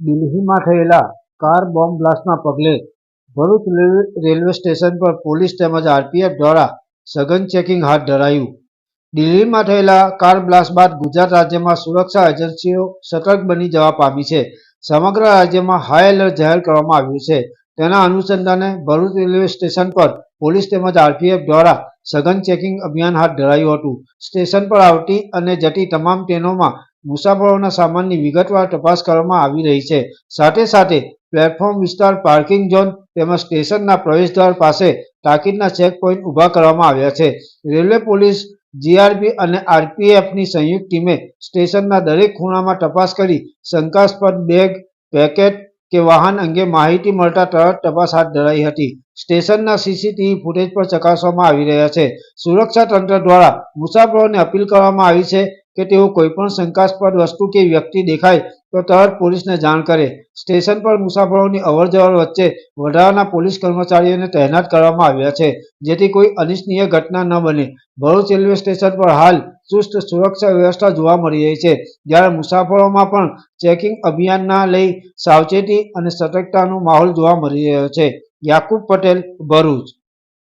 દિલ્હીમાં થયેલા car bomb બ્લાસ્ટના પગલે ભરૂચ રેલ- રેલવે સ્ટેશન પર પોલીસ તેમજ આરપીએફ દ્વારા સઘન ચેકિંગ હાથ ધરાયું. દિલ્હીમાં થયેલા કાર બ્લાસ્ટ બાદ ગુજરાત રાજ્યમાં સુરક્ષા એજન્સીઓ સતર્ક બની જવા પામી છે. સમગ્ર રાજ્યમાં હાઈ એલર્ટ જાહેર કરવામાં આવ્યું છે. તેના અનુસંધાને ભરૂચ રેલવે સ્ટેશન પર પોલીસ તેમજ આરપીએફ દ્વારા સઘન ચેકિંગ અભિયાન હાથ ધરાયું હતું. સ્ટેશન પર આવતી અને જતી તમામ ટ્રેનોમાં મુસાફરોના સામાનની વિગતવાર તપાસ કરવામાં આવી રહી છે. સાથે સાથે પ્લેટફોર્મ વિસ્તાર, પાર્કિંગ ઝોન તેમજ સ્ટેશનના પ્રવેશદ્વાર પાસે તાકીદના ચેક પોઈન્ટ ઊભા કરવામાં આવ્યા છે. રેલવે પોલીસ, જીઆરપી અને આરપીએફની સંયુક્ત ટીમે સ્ટેશનના દરેક ખૂણામાં તપાસ કરી શંકાસ્પદ બેગ, પેકેટ કે વાહન અંગે માહિતી મળતા તરત તપાસ હાથ ધરાઈ હતી. સ્ટેશનના સીસીટીવી ફૂટેજ પર ચકાસવામાં આવી રહ્યા છે. સુરક્ષા તંત્ર દ્વારા મુસાફરોને અપીલ કરવામાં આવી છે કે તેઓ કોઈપણ શંકાસ્પદ વસ્તુ કે વ્યક્તિ દેખાય તો તરત પોલીસને જાણ કરે. સ્ટેશન પર મુસાફરોની અવરજવર વચ્ચે વધારાના પોલીસ કર્મચારીઓને તહેનાત કરવામાં આવ્યા છે, જેથી કોઈ અનિચ્છનીય ઘટના ન બને. ભરૂચ રેલવે સ્ટેશન પર હાલ ચુસ્ત સુરક્ષા વ્યવસ્થા જોવા મળી રહી છે, જ્યારે મુસાફરોમાં પણ ચેકિંગ અભિયાનના લઈ સાવચેતી અને સતર્કતાનો માહોલ જોવા મળી રહ્યો છે. યાકુબ પટેલ, ભરૂચ.